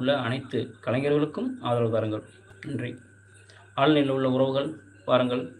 உள்ள அனைத்து கலைஞர்களுக்கும் ஆதரவு தாருங்கள். நன்றி. ஆன்லைனில் உள்ள உறவுகள் பாருங்கள்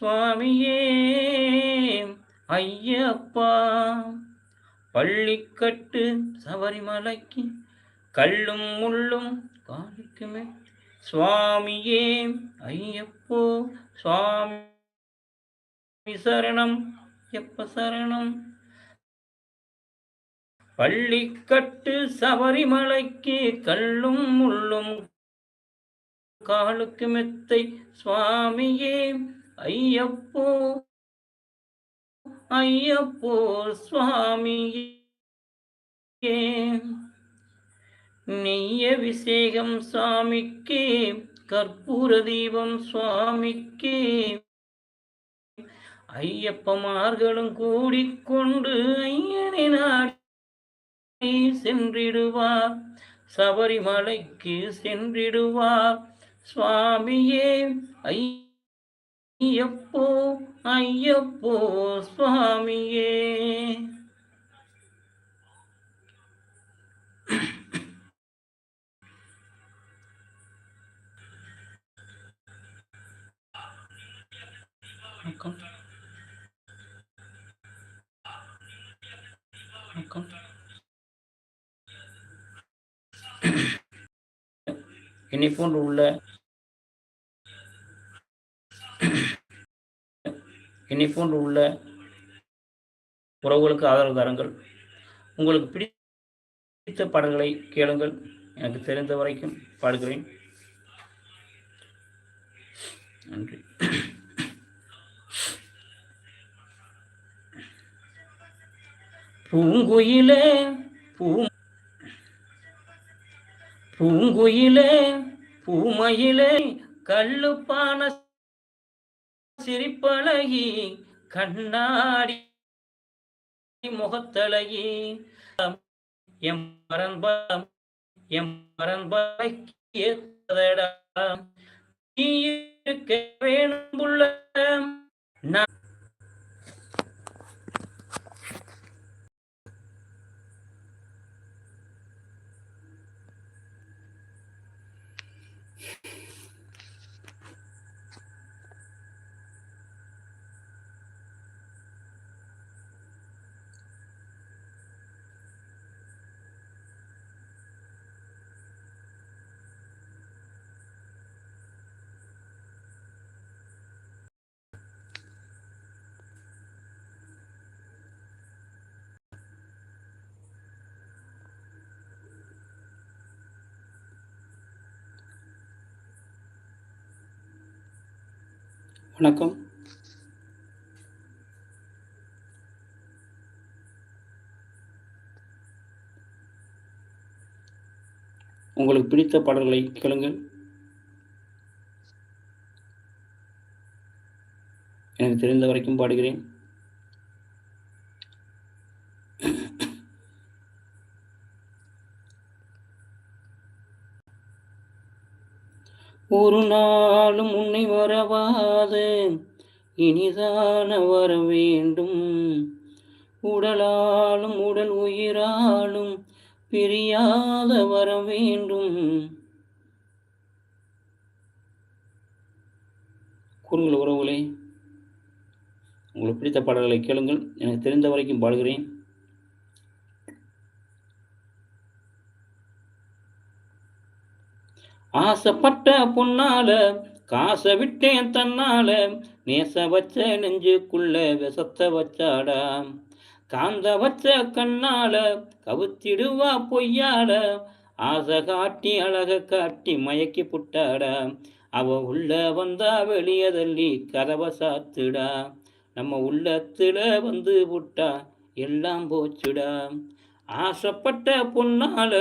சுவாமியே ஐயப்பா. பள்ளிக்கட்டு சபரிமலைக்கு கல்லும் முள்ளும் காலிக்குமே சுவாமியே ஐயப்போ சுவாமி சரணம் எப்ப சரணம். பள்ளிக்கட்டு சபரிமலைக்கு கல்லும் முள்ளும் காலுக்கு மெத்தை சுவாமியே. ஐயப்போ ஐயப்போ சுவாமியே. நெய்ய விசேகம் சுவாமிக்கே கற்பூர தீபம் சுவாமிக்கே. ஐயப்பமார்களும் கூடிக்கொண்டு ஐயனை நாடி சென்றிடுவார். சபரிமலைக்கு சென்றிடுவார். சுவாமியே ஐய ஐயப்போ ஐயப்போ சுவாமியே. வணக்கம். வணக்கம். என்னை போன்று உள்ள என்னை போன்று உள்ள உறவுகளுக்கு ஆதரவு தாருங்கள். உங்களுக்கு பிடித்த பாடல்களை கேளுங்கள். எனக்கு தெரிந்த வரைக்கும் பாடுகிறேன். நன்றி. பூங்குயிலே பூ பூங்குயிலே பூமையிலே கல்லுப்பான சிரிப்பழகி கண்ணாடி முகத்தழகி எம் மரண்பம் எம் மரன்படா நீ இருக்க வேணும் வணக்கம். உங்களுக்கு பிடித்த பாடல்களை கேளுங்கள். எனக்கு தெரிந்த வரைக்கும் பாடுகிறேன். ஒரு நாளும் உன்னை வரவாது. இனிதான வர வேண்டும். உடலாலும் உடல் உயிராலும் பிரியாத வர வேண்டும். கூறுங்கள் உறவுகளே உங்களுக்கு பிடித்த பாடல்களை கேளுங்கள். எனக்கு தெரிந்த வரைக்கும் பாடுகிறேன். ஆசைப்பட்ட பொன்னால காசை விட்டேன் தன்னால நேச வச்ச நெஞ்சுக்குள்ள விசத்த வச்சாடா. காந்த வச்ச கண்ணால கவுத்திடுவா பொய்யால ஆசை காட்டி அழக காட்டி மயக்கி புட்டாடா. அவ உள்ள வந்தா வெளிய தள்ளி கதவை சாத்துடா. நம்ம உள்ளத்துல வந்து புட்டா எல்லாம் போச்சுடா. ஆசைப்பட்ட பொன்னால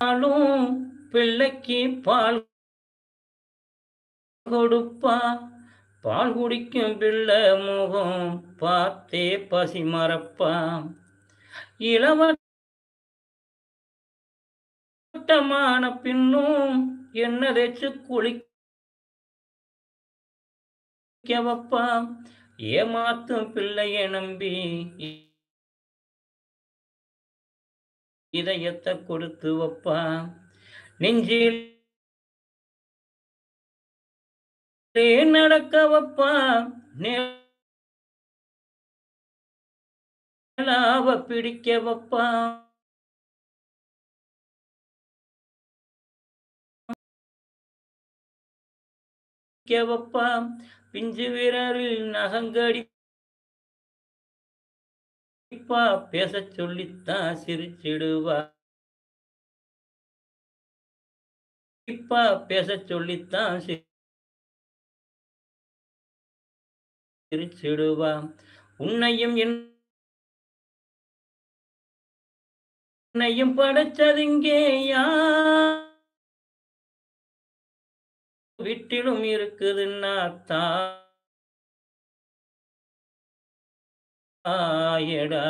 பாலும் பிள்ளைக்கு பால் கொடுப்பா. பால் குடிக்கும் பிள்ளை முகம் பார்த்தே பசி மறப்பா. இளவட்டமான பின்னும் என்ன தேச்சு குளிக்க வைப்பா. ஏமாத்தும் பிள்ளைய நம்பி இதயத்தை கொடுத்து வைப்பா. நெஞ்சில் நடக்க வைப்பா? நேலாவ பிடிக்க வைப்பா. வைப்பா பிஞ்சு வீரரில் நகங்கடி சிரிப்பா பேச சொல்லித்தான் சிரிச்சிடுவா. சிரிப்பா பேச சொல்லித்தான் சிரிச்சிடுவா. உன்னையும் என்னையும் படைச்சதுங்கேயா வீட்டிலும் இருக்குதுன்னா தான் ஆயடா